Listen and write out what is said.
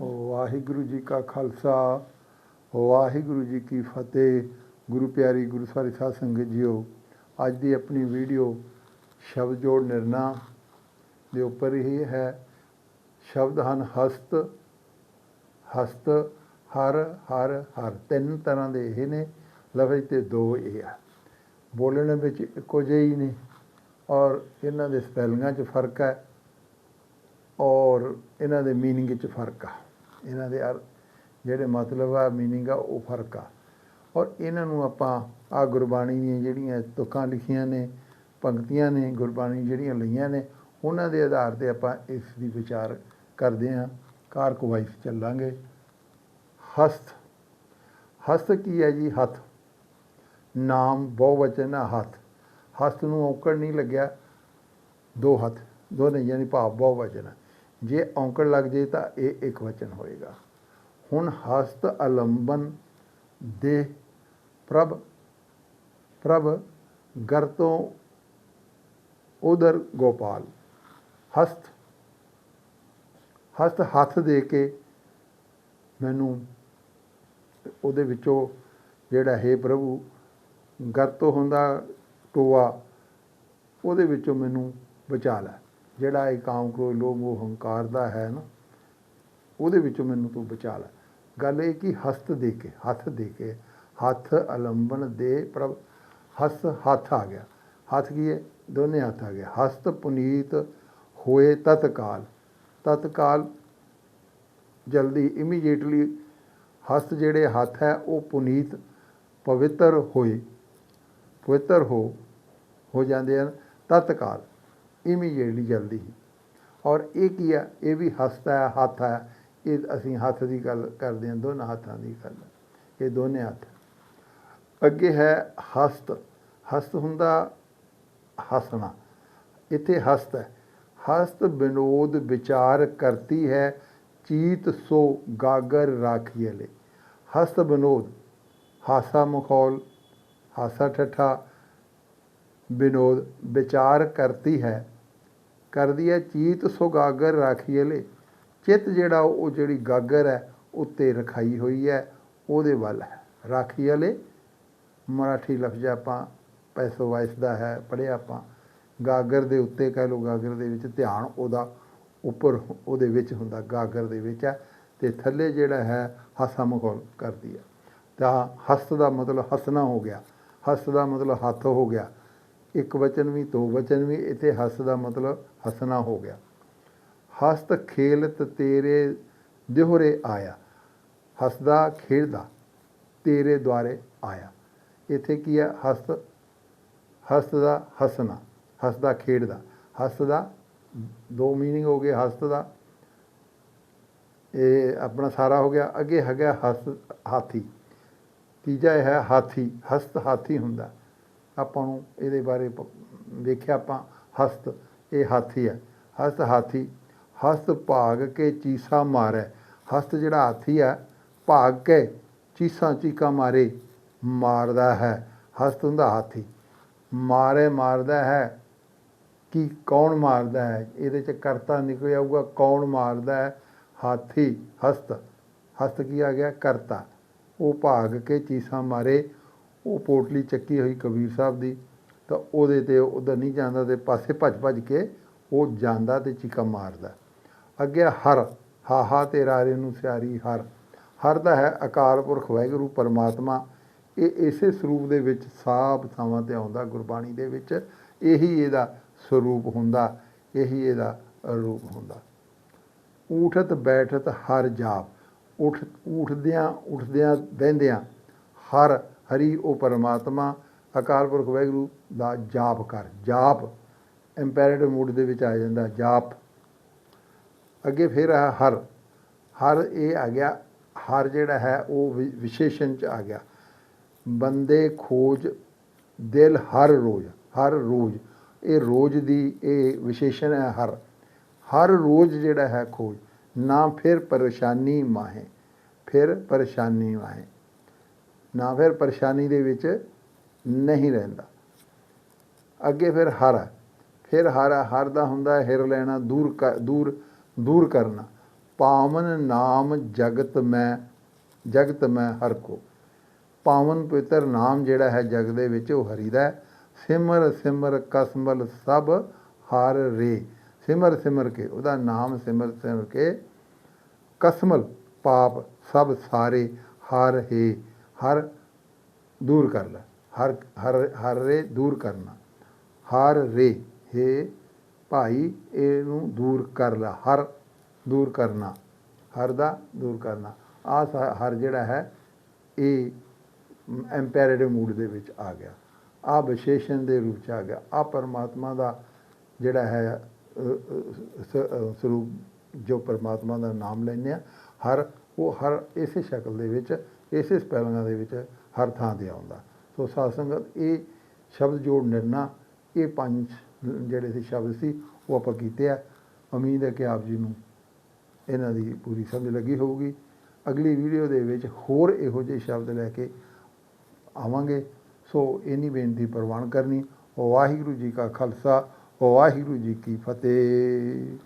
ਵਾਹਿਗੁਰੂ ਜੀ ਕਾ ਖਾਲਸਾ ਵਾਹਿਗੁਰੂ ਜੀ ਕੀ ਫਤਿਹ। ਗੁਰੂ ਪਿਆਰੀ ਗੁਰੂ ਸਾਰੇ ਸਾਧ ਸੰਗਤ ਜੀਓ, ਅੱਜ ਦੀ ਆਪਣੀ ਵੀਡੀਓ ਸ਼ਬਦ ਜੋੜ ਨਿਰਣਾ ਦੇ ਉੱਪਰ ਹੀ ਹੈ। ਸ਼ਬਦ ਹਨ ਹਸਤ ਹਸਤ, ਹਰ ਹਰ ਹਰ। ਤਿੰਨ ਤਰ੍ਹਾਂ ਦੇ ਇਹ ਨੇ, ਲਫ਼ਜ਼ ਤੇ ਦੋ ਇਹ ਆ। ਬੋਲਣ ਵਿੱਚ ਇੱਕੋ ਜਿਹੇ ਹੀ ਨੇ ਔਰ ਇਹਨਾਂ ਦੇ ਸਪੈਲਿੰਗਾਂ 'ਚ ਫ਼ਰਕ ਹੈ ਔਰ ਇਹਨਾਂ ਦੇ ਮੀਨਿੰਗ 'ਚ ਫ਼ਰਕ ਆ। ਇਹਨਾਂ ਦੇ ਅਰ- ਜਿਹੜੇ ਮਤਲਬ ਆ मीनिंग ਆ ਉਹ ਫਰਕ ਆ ਔਰ ਇਹਨਾਂ ਨੂੰ ਆਪਾਂ ਆ ਗੁਰਬਾਣੀ ਦੀਆਂ ਜਿਹੜੀਆਂ ਤੁਕਾਂ ਲਿਖੀਆਂ ਨੇ ਪੰਕਤੀਆਂ ਨੇ ਗੁਰਬਾਣੀ ਜਿਹੜੀਆਂ ਲਈਆਂ ਨੇ ਉਹਨਾਂ ਦੇ ਆਧਾਰ ਤੇ ਆਪਾਂ ਇਸ ਦੀ ਵਿਚਾਰ ਕਰਦੇ ਹਾਂ ਕਾਰਕ ਵਾਈਸ ਚੱਲਾਂਗੇ ਹਸਤ ਹਸਤ ਕੀ ਹੈ ਜੀ ਹੱਥ ਨਾਮ ਬਹੁਵਚਨ ਹੈ ਹੱਥ ਹਸਤ ਨੂੰ ਔਕੜ ਨਹੀਂ ਲੱਗਿਆ ਦੋ ਹੱਥ ਦੋਨੇ ਯਾਨੀ ਭਾਵ ਬਹੁਵਚਨ ਹੈ ਜੇ ਔਂਕੜ ਲੱਗ ਜੇ ਤਾਂ ਇਹ ਇੱਕ ਵਚਨ ਹੋਏਗਾ। ਹੁਣ ਹਸਤ ਅਲੰਬਨ ਦੇ ਪ੍ਰਭ ਪ੍ਰਭ ਗਰ ਤੋਂ ਉਧਰ ਗੋਪਾਲ। ਹਸਤ ਹਸਤ ਹੱਥ ਦੇ ਕੇ ਮੈਨੂੰ ਉਹਦੇ ਵਿੱਚੋਂ ਜਿਹੜਾ ਹੈ ਪ੍ਰਭੂ ਗਰ ਤੋਂ ਹੁੰਦਾ ਟੋਆ, ਉਹਦੇ ਵਿੱਚੋਂ ਮੈਨੂੰ ਬਚਾ ਲੈ। ਜਿਹੜਾ ਇਹ ਕਾਮ ਕ੍ਰੋਧ, ਲੋਭ ਉਹ ਹੰਕਾਰ ਦਾ ਹੈ ਨਾ, ਉਹਦੇ ਵਿੱਚੋਂ ਮੈਨੂੰ ਤੂੰ ਬਚਾ ਲੈ। ਗੱਲ ਇਹ ਕਿ ਹਸਤ ਦੇ ਕੇ, ਹੱਥ ਦੇ ਕੇ, ਹੱਥ ਅਲੰਬਨ ਦੇ ਪ੍ਰਭ, ਹਸ, ਹੱਥ ਆ ਗਿਆ। ਹੱਥ ਕੀ ਹੈ? ਦੋਨੇ ਹੱਥ ਆ ਗਏ। ਹਸਤ ਪੁਨੀਤ ਹੋਏ ਤਤਕਾਲ। ਤਤਕਾਲ ਜਲਦੀ ਇਮੀਡੀਏਟਲੀ ਹਸਤ ਜਿਹੜੇ ਹੱਥ ਹੈ, ਉਹ ਪੁਨੀਤ ਪਵਿੱਤਰ ਹੋਏ, ਪਵਿੱਤਰ ਹੋ ਹੋ ਜਾਂਦੇ ਹਨ। ਤਤਕਾਲ। ਇਮੀਡੀਏਟਲੀ ਜਲਦੀ ਹੀ ਔਰ ਇਹ ਕੀ ਆ? ਇਹ ਵੀ ਹਸਤਾ ਹੈ ਹੱਥ ਹੈ ਇਹ ਅਸੀਂ ਹੱਥ ਦੀ ਗੱਲ ਕਰਦੇ ਹਾਂ, ਦੋਨਾਂ ਹੱਥਾਂ ਦੀ ਗੱਲ। ਇਹ ਦੋਨੇ ਹੱਥ। ਅੱਗੇ ਹੈ ਹਸਤ। ਹਸਤ ਹੁੰਦਾ ਹਸਣਾ। ਇੱਥੇ ਹਸਤ ਹੈ। ਹਸਤ ਵਿਨੋਦ ਵਿਚਾਰ ਕਰਤੀ ਹੈ, ਚੀਤ ਸੋ ਗਾਗਰ ਰਾਖੀਏ ਲੈ ਹਸਤ ਵਿਨੋਦ। ਹਾਸਾ ਮਖੌਲ, ਹਾਸਾ ਠੱਠਾ। ਵਿਨੋਦ ਵਿਚਾਰ ਕਰਤੀ ਹੈ ਕਰਦੀ ਹੈ ਚੀਤ ਸੋ ਗਾਗਰ ਰਾਖੀਏ ਲੈ ਚਿੱਤ ਜਿਹੜਾ ਉਹ ਜਿਹੜੀ ਗਾਗਰ ਹੈ ਉੱਤੇ ਰਖਾਈ ਹੋਈ ਹੈ ਉਹਦੇ ਵੱਲ ਹੈ। ਰਾਖੀ ਵਾਲੇ ਮਰਾਠੀ ਲਫ਼ਜ਼ ਆਪਾਂ, ਪੈਸੋ ਵਾਇਸ ਦਾ ਹੈ, ਪੜ੍ਹਿਆ ਆਪਾਂ। ਗਾਗਰ ਦੇ ਉੱਤੇ ਕਹਿ ਲਓ, ਗਾਗਰ ਦੇ ਵਿੱਚ ਧਿਆਨ ਉਹਦਾ ਉੱਪਰ ਉਹਦੇ ਵਿੱਚ ਹੁੰਦਾ, ਗਾਗਰ ਦੇ ਵਿੱਚ ਹੈ। ਤੇ ਥੱਲੇ ਜਿਹੜਾ ਹੈ, ਹਾਸਾ ਮਖੌਲ ਕਰਦੀ ਹੈ। ਤਾਂ ਹਸਤ ਦਾ ਮਤਲਬ ਹਸਣਾ ਹੋ ਗਿਆ। ਹਸਤ ਦਾ ਮਤਲਬ ਹੱਥ ਹੋ ਗਿਆ। ਇੱਕ ਵਚਨ ਵੀ, ਦੋ ਵਚਨ ਵੀ, ਇੱਥੇ ਹੱਸ ਦਾ ਮਤਲਬ ਹੱਸਣਾ ਹੋ ਗਿਆ। ਹਸਤ ਖੇਲਤ ਤੇਰੇ ਦਿਹਰੇ ਆਇਆ। ਹੱਸਦਾ, ਖੇਡਦਾ ਤੇਰੇ ਦੁਆਰੇ ਆਇਆ। ਇੱਥੇ ਕੀ ਹੈ ਹਸਤ ਹਸਤ ਦਾ ਹਸਣਾ, ਹੱਸਦਾ, ਖੇਡਦਾ। ਹਸਤ ਦਾ ਦੋ ਮੀਨਿੰਗ ਹੋ ਗਏ, ਹਸਤ ਦਾ। ਇਹ ਆਪਣਾ ਸਾਰਾ ਹੋ ਗਿਆ। ਅੱਗੇ ਹੈਗਾ ਹਸ, ਹਾਥੀ। ਤੀਜਾ ਇਹ ਹੈ ਹਾਥੀ। ਹਸਤ ਹਾਥੀ ਹੁੰਦਾ। ਆਪਾਂ ਨੂੰ ਇਹਦੇ ਬਾਰੇ ਪ- ਆਪਾਂ, ਹਸਤ, ਇਹ ਹਾਥੀ ਹੈ। ਹਸਤ ਹਾਥੀ, ਹਸਤ ਭਾਗ ਕੇ ਚੀਸਾ ਮਾਰੇ। ਹਸਤ ਜਿਹੜਾ ਹਾਥੀ ਆ ਭਾਗ ਕੇ ਚੀਸਾਂ ਚੀਕਾਂ ਮਾਰੇ, ਮਾਰਦਾ ਹੈ। ਹਸਤ ਹੁੰਦਾ ਹਾਥੀ। ਮਾਰੇ ਮਾਰਦਾ ਹੈ ਕਿ ਕੌਣ ਮਾਰਦਾ ਹੈ? ਇਹਦੇ ਚ ਕਰਤਾ ਨਿਕਲ ਆਊਗਾ, ਕੌਣ ਮਾਰਦਾ ਹੈ? ਹਾਥੀ, ਹਸਤ। ਹਸਤ ਕੀ ਆ ਗਿਆ? ਕਰਤਾ। ਉਹ ਭਾਗ ਕੇ ਚੀਸਾਂ ਮਾਰੇ ਉਹ ਪੋਟਲੀ ਚੱਕੀ ਹੋਈ ਕਬੀਰ ਸਾਹਿਬ ਦੀ, ਤਾਂ ਉਹਦੇ ਤੇ ਉਧਰ ਨਹੀਂ ਜਾਂਦਾ ਤੇ ਪਾਸੇ ਭੱਜ ਭੱਜ ਕੇ ਉਹ ਜਾਂਦਾ ਤੇ ਚੀਕਾ ਮਾਰਦਾ। ਅੱਗੇ ਹਰ ਹਾਹਾ ਤੇ ਰਾਰੇ ਨੂੰ ਸਿਆਰੀ ਹਰ। ਹਰ ਦਾ ਹੈ ਅਕਾਲ ਪੁਰਖ ਵਾਹਿਗੁਰੂ ਪਰਮਾਤਮਾ। ਇਹ ਇਸੇ ਸਰੂਪ ਦੇ ਵਿੱਚ ਸਾਬ ਥਾਵਾਂ ਤੇ ਆਉਂਦਾ ਗੁਰਬਾਣੀ ਦੇ ਵਿੱਚ। ਇਹੀ ਇਹਦਾ ਸਰੂਪ ਹੁੰਦਾ, ਇਹੀ ਇਹਦਾ ਰੂਪ ਹੁੰਦਾ। ਊਠਤ ਬੈਠਤ ਹਰ ਜਾਪ। ਉਠ ਉਠਦਿਆਂ ਉਠਦਿਆਂ ਬਹਿੰਦਿਆਂ ਹਰ ਹਰੀ ਉਹ ਪਰਮਾਤਮਾ, ਅਕਾਲ ਪੁਰਖ ਵਾਹਿਗੁਰੂ ਦਾ ਜਾਪ ਕਰ। ਜਾਪ ਇੰਪੈਰੇਟਿਵ ਮੂਡ ਦੇ ਵਿੱਚ ਆ ਜਾਂਦਾ, ਜਾਪ। ਅੱਗੇ ਫਿਰ ਆ ਹਰ। ਹਰ ਇਹ ਆ ਗਿਆ, ਹਰ ਜਿਹੜਾ ਹੈ ਉਹ ਵਿ- ਵਿਸ਼ੇਸ਼ਣ ਚ ਆ ਗਿਆ। ਬੰਦੇ, ਖੋਜ, ਦਿਲ ਹਰ ਰੋਜ਼ ਹਰ ਰੋਜ਼। ਇਹ ਰੋਜ਼ ਦੀ ਇਹ ਵਿਸ਼ੇਸ਼ਣ ਹੈ ਹਰ। ਹਰ ਰੋਜ਼ ਜਿਹੜਾ ਹੈ ਖੋਜ। ਨਾ ਫਿਰ ਪਰੇਸ਼ਾਨੀ ਮਾਹੇ, ਫਿਰ ਪਰੇਸ਼ਾਨੀ ਮਾਹੇ। ਨਾ ਫਿਰ ਪਰੇਸ਼ਾਨੀ ਦੇ ਵਿੱਚ ਨਹੀਂ ਰਹਿੰਦਾ। ਅੱਗੇ ਫਿਰ ਹਰ ਫਿਰ ਹਰ ਹਰ ਦਾ ਹੁੰਦਾ ਹਿਰ ਲੈਣਾ, ਦੂਰ ਕਰ- ਦੂਰ ਦੂਰ ਕਰਨਾ। ਪਾਵਨ ਨਾਮ ਜਗਤ ਮੈਂ ਜਗਤ ਮੈਂ ਹਰ ਕੋ। ਪਾਵਨ ਪਵਿੱਤਰ ਨਾਮ ਜਿਹੜਾ ਹੈ ਜਗ ਦੇ ਵਿੱਚ ਉਹ ਹਰੀ ਦਾ ਸਿਮਰ ਸਿਮਰ, ਕਸਮਲ ਸਭ ਹਰ ਰੇ। ਸਿਮਰ ਸਿਮਰ ਕੇ, ਉਹਦਾ ਨਾਮ ਸਿਮਰ ਸਿਮਰ ਕੇ ਕਸਮਲ ਪਾਪ ਸਭ ਸਾਰੇ ਹਰ ਹੈ। ਹਰ ਦੂਰ ਕਰ ਲੈ ਹਰ ਹਰ ਹਰ ਰੇ ਦੂਰ ਕਰਨਾ। ਹਰ ਰੇ, ਹੈ ਭਾਈ, ਇਹਨੂੰ ਦੂਰ ਕਰ ਲੈ, ਹਰ ਦੂਰ ਕਰਨਾ, ਹਰ ਦਾ ਦੂਰ ਕਰਨਾ। ਆ ਹਰ ਜਿਹੜਾ ਹੈ, ਇਹ ਐਮਪੈਰੇਟਿਵ ਮੂਡ ਦੇ ਵਿੱਚ ਆ ਗਿਆ। ਆ ਵਿਸ਼ੇਸ਼ਣ ਦੇ ਰੂਪ ਚ ਆ ਗਿਆ। ਆ ਪਰਮਾਤਮਾ ਦਾ ਜਿਹੜਾ ਹੈ ਸਰੂਪ ਜੋ ਪਰਮਾਤਮਾ ਦਾ ਨਾਮ ਲੈਂਦੇ ਆ, ਹਰ, ਉਹ ਹਰ ਇਸੇ ਸ਼ਕਲ ਦੇ ਵਿੱਚ ਇਸੇ ਸਪੈਲਿੰਗਾਂ ਦੇ ਵਿੱਚ ਹਰ ਥਾਂ ਤੇ ਆਉਂਦਾ। ਸੋ ਸਾਧ ਸੰਗਤ, ਇਹ ਸ਼ਬਦ ਜੋੜ ਨਿਰਣਾ, ਇਹ ਪੰਜ ਜਿਹੜੇ ਸੀ ਸ਼ਬਦ ਸੀ, ਉਹ ਆਪਾਂ ਕੀਤੇ ਆ। ਉਮੀਦ ਹੈ ਕਿ ਆਪ ਜੀ ਨੂੰ ਇਹਨਾਂ ਦੀ ਪੂਰੀ ਸਮਝ ਲੱਗੀ ਹੋਊਗੀ। ਅਗਲੀ ਵੀਡੀਓ ਦੇ ਵਿੱਚ ਹੋਰ ਇਹੋ ਜਿਹੇ ਸ਼ਬਦ ਲੈ ਕੇ ਆਵਾਂਗੇ। ਸੋ ਇਨੀ ਬੇਨਤੀ ਪ੍ਰਵਾਨ ਕਰਨੀ। ਵਾਹਿਗੁਰੂ ਜੀ ਕਾ ਖਾਲਸਾ, ਵਾਹਿਗੁਰੂ ਜੀ ਕੀ ਫਤਿਹ।